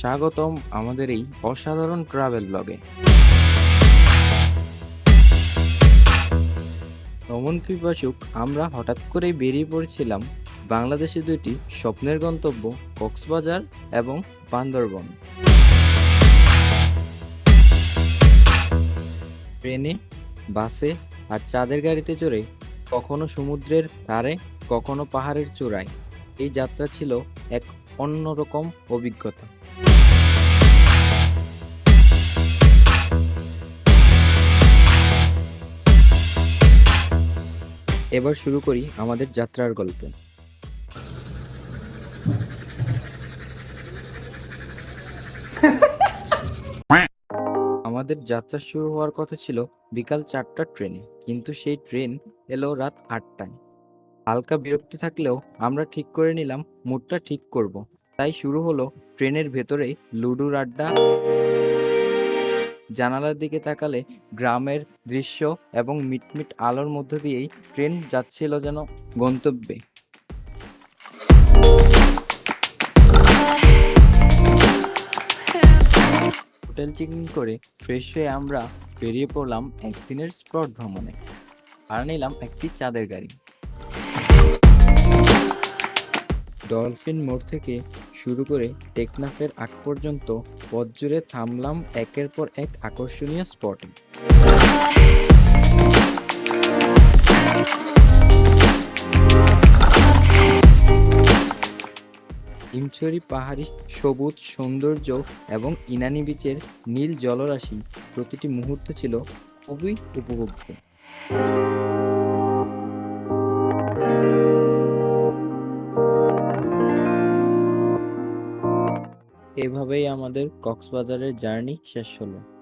স্বাগতম আমাদের এই অসাধারণ ট্রাভেল ব্লগে ভ্রমণ পিপাসুক আমরা হঠাৎ করেই বেরিয়ে পড়েছিলাম বাংলাদেশে দুইটি স্বপ্নের গন্তব্য কক্সবাজার এবং বান্দরবন। ট্রেনে, বাসে আর চাঁদের গাড়িতে চড়ে কখনো সমুদ্রের ধারে, কখনো পাহাড়ের চূড়ায়। এই যাত্রা ছিল এক অন্যরকম অভিজ্ঞতা। এবার শুরু করি আমাদের যাত্রার গল্প। আমাদের যাত্রা শুরু হওয়ার কথা ছিল বিকাল চারটার ট্রেনে, কিন্তু সেই ট্রেন এলো রাত আটটায়। হালকা বিরক্তি থাকলেও আমরা ঠিক করে নিলাম, মুডটা ঠিক করব। তাই শুরু হলো ট্রেনের ভেতরেই লুডুর আড্ডা। জানালার দিকে তাকালে গ্রামের দৃশ্য এবং মিটমিট আলোর মধ্য দিয়েই ট্রেন যাচ্ছিল যেন গন্তব্যে। হোটেল চেকিং করে ফ্রেশ হয়ে আমরা বেরিয়ে পড়লাম একদিনের স্পট ভ্রমণে। আর নিলাম একটি চাঁদের গাড়ি। ডলফিন মোড় থেকে শুরু করে টেকনাফের আগ পর্যন্ত পথ জুড়ে থামলাম একের পর এক আকর্ষণীয় স্পটে। হিমছড়ি পাহাড়ি সবুজ সৌন্দর্য এবং ইনানি বিচের নীল জলরাশি প্রতিটি মুহূর্ত ছিল খুবই উপভোগ্য। এভাবেই আমাদের কক্সবাজারের জার্নি শেষ হলো।